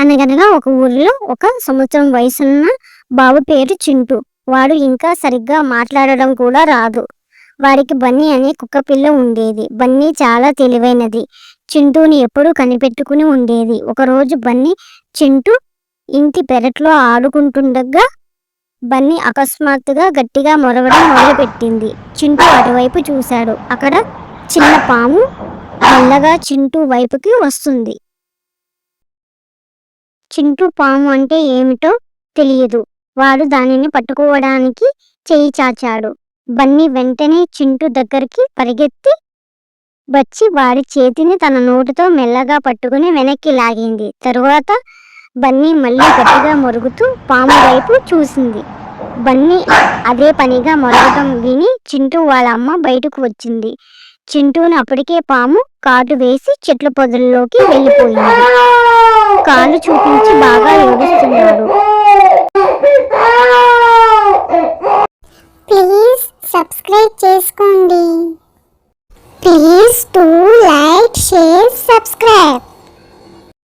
అనగనగా ఒక ఊరిలో ఒక సంవత్సరం వయసున్న బాబు పేరు చింటూ. వాడు ఇంకా సరిగ్గా మాట్లాడడం కూడా రాదు. వాడికి బన్నీ అనే కుక్క పిల్ల ఉండేది. బన్నీ చాలా తెలివైనది. చింటూని ఎప్పుడూ కనిపెట్టుకుని ఉండేది. ఒకరోజు బన్నీ చింటూ ఇంటి పెరట్లో ఆడుకుంటుండగా బన్నీ అకస్మాత్తుగా గట్టిగా మొరవడం మొదలుపెట్టింది. చింటూ అటువైపు చూశాడు. అక్కడ చిన్న పాము మెల్లగా చింటూ వైపుకి వస్తుంది. చింటూ పాము అంటే ఏమిటో తెలియదు. వాడు దానిని పట్టుకోవడానికి చేయి చాచాడు. బన్నీ వెంటనే చింటూ దగ్గరికి పరిగెత్తి వచ్చి వాడి చేతిని తన నోటితో మెల్లగా పట్టుకుని వెనక్కి లాగింది. తరువాత బన్నీ మళ్ళీ గట్టిగా మరుగుతూ పాము వైపు చూసింది. బన్నీ అదే పనిగా మరగటం విని చింటూ వాళ్ళ అమ్మ బయటకు వచ్చింది. చింటూను అప్పటికే పాము కాటు వేసి చెట్ల పొదల్లోకి వెళ్ళిపోయింది. కాళ్ళు చూపించి బాగా ఏడుస్తున్నాడు. ప్లీజ్ సబ్స్క్రైబ్ చేసుకోండి. Please to like share subscribe.